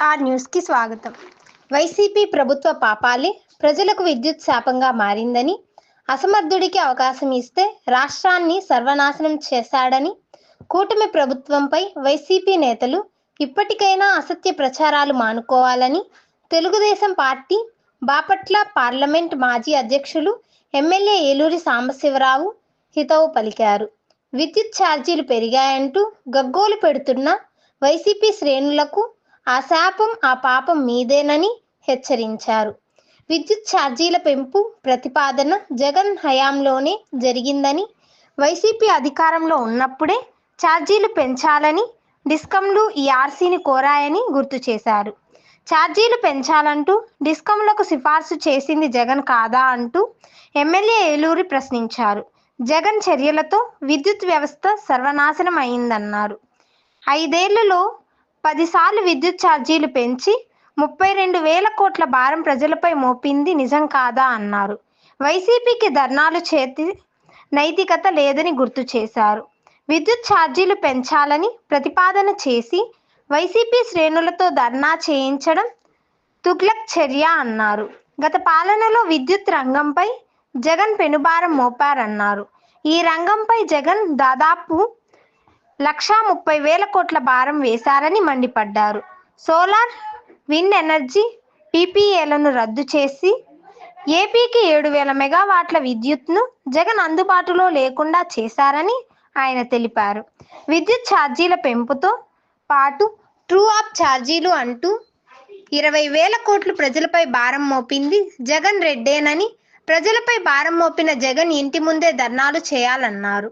Are న్యూస్కి స్వాగతం. YCP ప్రభుత్వ పాపాలే ప్రజలకు విద్యుత్ శాపంగా మారిందని అసమర్థుడికి అవకాశం ఇస్తే రాష్ట్రాన్ని సర్వనాశనం చేశాడని కూటమి ప్రభుత్వంపై వైసీపీ నేతలు ఇప్పటికైనా అసత్య ప్రచారాలు మానుకోవాలని తెలుగుదేశం పార్టీ బాపట్ల పార్లమెంట్ మాజీ అధ్యక్షులు ఎమ్మెల్యే ఏలూరి సాంబశివరావు హితవు పలికారు. విద్యుత్ ఛార్జీలు పెరిగాయంటూ గగ్గోలు పెడుతున్న వైసీపీ శ్రేణులకు ఆ శాపం ఆ పాపం మీదేనని హెచ్చరించారు. విద్యుత్ ఛార్జీల పెంపు ప్రతిపాదన జగన్ హయాంలోనే జరిగిందని వైసీపీ అధికారంలో ఉన్నప్పుడే ఛార్జీలు పెంచాలని డిస్కంలు ఈ ఆర్సీని కోరాయని గుర్తు చేశారు. ఛార్జీలు పెంచాలంటూ డిస్కంలకు సిఫార్సు చేసింది జగన్ కాదా అంటూ ఎమ్మెల్యే ఏలూరి ప్రశ్నించారు. జగన్ చర్యలతో విద్యుత్ వ్యవస్థ సర్వనాశనం అయిందన్నారు ఐదేళ్ళలో పదిసార్లు విద్యుత్ ఛార్జీలు పెంచి ముప్పై రెండు వేల కోట్ల భారం ప్రజలపై మోపింది నిజం కాదా అన్నారు. వైసీపీకి ధర్నాలు చేతి నైతికత లేదని గుర్తు చేశారు. విద్యుత్ ఛార్జీలు పెంచాలని ప్రతిపాదన చేసి వైసీపీ శ్రేణులతో ధర్నా చేయించడం తుగ్లక్ చర్య అన్నారు. గత పాలనలో విద్యుత్ రంగంపై జగన్ పెనుభారం మోపారన్నారు. ఈ రంగంపై జగన్ దాదాపు లక్షా ముప్పై వేల కోట్ల భారం వేశారని మండిపడ్డారు. సోలార్ విండ్ ఎనర్జీ పీపీఏలను రద్దు చేసి ఏపీకి ఏడు వేల మెగావాట్ల విద్యుత్ను జగన్ అందుబాటులో లేకుండా చేశారని ఆయన తెలిపారు. విద్యుత్ ఛార్జీల పెంపుతో పాటు ట్రూ అప్ ఛార్జీలు అంటూ ఇరవై వేల కోట్లు ప్రజలపై భారం మోపింది జగన్ రెడ్డేనని ప్రజలపై భారం మోపిన జగన్ ఇంటి ముందే ధర్నాలు చేయాలన్నారు.